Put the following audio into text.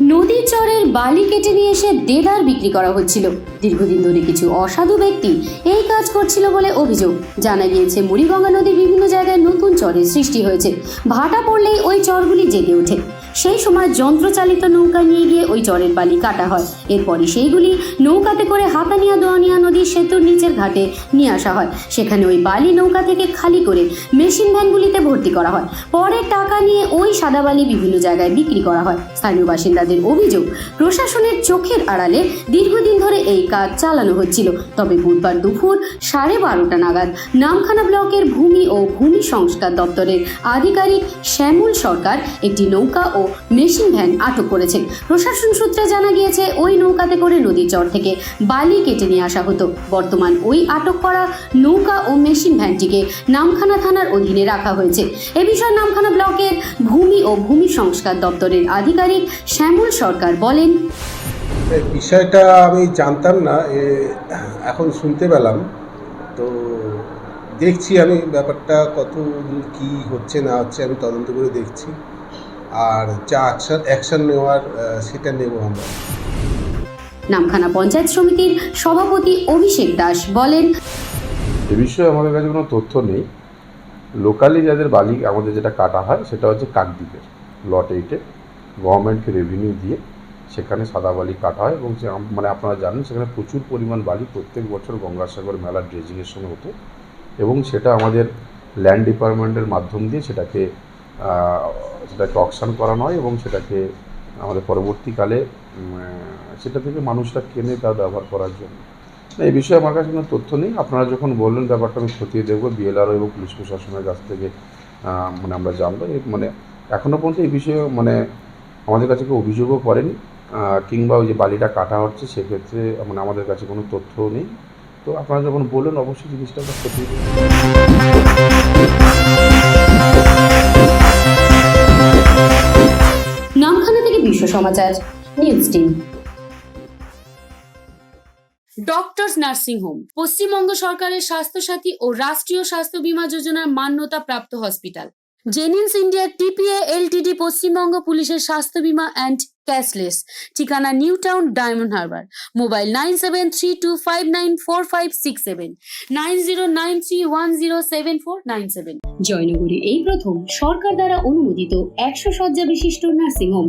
নদীর চরের বালি কেটে নিয়ে এসে দেদার বিক্রি করা হচ্ছিল। দীর্ঘদিন ধরে কিছু অসাধু ব্যক্তি এই কাজ করছিল বলে অভিযোগ। জানা গিয়েছে, মুড়িগঙ্গা নদীর বিভিন্ন জায়গায় নতুন চরের সৃষ্টি হয়েছে। ভাটা পড়লেই ওই চরগুলি জেগে ওঠে। সেই সময় যন্ত্রচালিত নৌকা নিয়ে গিয়ে ওই চরের বালি কাটা হয়। এরপরই সেইগুলি নৌকাতে করে হাতানিয়া দোয়ানিয়া নদীর সেতুর নিচের ঘাটে নিয়ে আসা হয়। সেখানে ওই বালি নৌকা থেকে খালি করে মেশিন ভ্যানগুলিতে ভর্তি করা হয়। পরে টাকা নিয়ে ওই সাদা বালি বিভিন্ন জায়গায় বিক্রি করা হয়। স্থানীয় বাসিন্দাদের অভিযোগ, প্রশাসনের চোখের আড়ালে দীর্ঘদিন ধরে এই কাজ চালানো হচ্ছিল। তবে বুধবার দুপুর সাড়ে বারোটা নাগাদ নামখানা ব্লকের ভূমি ও ভূমি সংস্কার দপ্তরের আধিকারিক শ্যামল সরকার একটি নৌকা ও মেশিন ভ্যান আটক করেছেন। প্রশাসন সূত্রে জানা গিয়েছে, ওই নৌকাতে করে নদীর চর থেকে বালি কেটে নিয়ে আসা হতো। বর্তমান ওই আটক করা নৌকা ও মেশিন ভ্যানটিকে নামখানা থানার অধীনে রাখা হয়েছে। এ বিষয়ে নামখানা ব্লকের ভূমি ও ভূমি সংস্কার দপ্তরের আধিকারিক শ্যামল সরকার বলেন বিষয়টা আমি জানতাম না এখন শুনতে পেলাম। তো দেখছি আমি ব্যাপারটা কত কী হচ্ছে না হচ্ছে আমি তদন্ত করে দেখছি। আর যা অ্যাকশন অ্যাকশন নেওয়ার সেটা নেব আমরা। নামখানা পঞ্চায়েত সমিতির সভাপতি অভিষেক দাস বলেন এ বিষয়ে আমাদের কাছে কোনো তথ্য নেই। লোকালি যাদের বালি আমাদের যেটা কাটা হয় সেটা হচ্ছে কাকদ্বীপের লট এইটে গভর্নমেন্টকে রেভিনিউ দিয়ে সেখানে সাদা বালি কাটা হয় এবং আম- মানে আপনারা জানেন সেখানে প্রচুর পরিমাণ বালি প্রত্যেক বছর গঙ্গাসাগর মেলা ড্রেজিংয়ের সময় হতো। এবং সেটা আমাদের ল্যান্ড ডিপার্টমেন্টের মাধ্যম দিয়ে সেটাকে সেটাকে অকশন করানো হয় এবং সেটাকে আমাদের পরবর্তীকালে সেটা থেকে মানুষরা কেনে তা ব্যবহার করার জন্য। না, এই বিষয়ে আমার কাছে কোনো তথ্য নেই। আপনারা যখন বললেন ব্যাপারটা, আমি খতিয়ে দেখব। বিএলআরও এবং পুলিশ প্রশাসনের কাছ থেকে মানে আমরা জানব। মানে এখনও পর্যন্ত এই বিষয়ে মানে আমাদের কাছে কেউ অভিযোগও করেনি। কিংবা ওই যে বালিটা কাটা হচ্ছে, সেক্ষেত্রে মানে আমাদের কাছে কোনো তথ্যও নেই। তো আপনারা যখন বললেন, অবশ্যই জিনিসটা সমাচার news team doctors nursing home Paschimbanga সরকারের স্বাস্থ্যসাথী ও রাষ্ট্রীয় স্বাস্থ্য বীমা যোজনার মান্যতা প্রাপ্ত hospital Genins India TPA LTD Paschimbanga পুলিশের স্বাস্থ্য বীমা অ্যান্ড ক্যাশলেস ঠিকানা New Town Diamond Harbour mobile nine seven three two five nine four five six seven. Nine zero nine three one zero seven four nine seven. জয়নগরে এই প্রথম সরকার দ্বারা অনুমোদিত একশো শয্যা বিশিষ্ট nursing home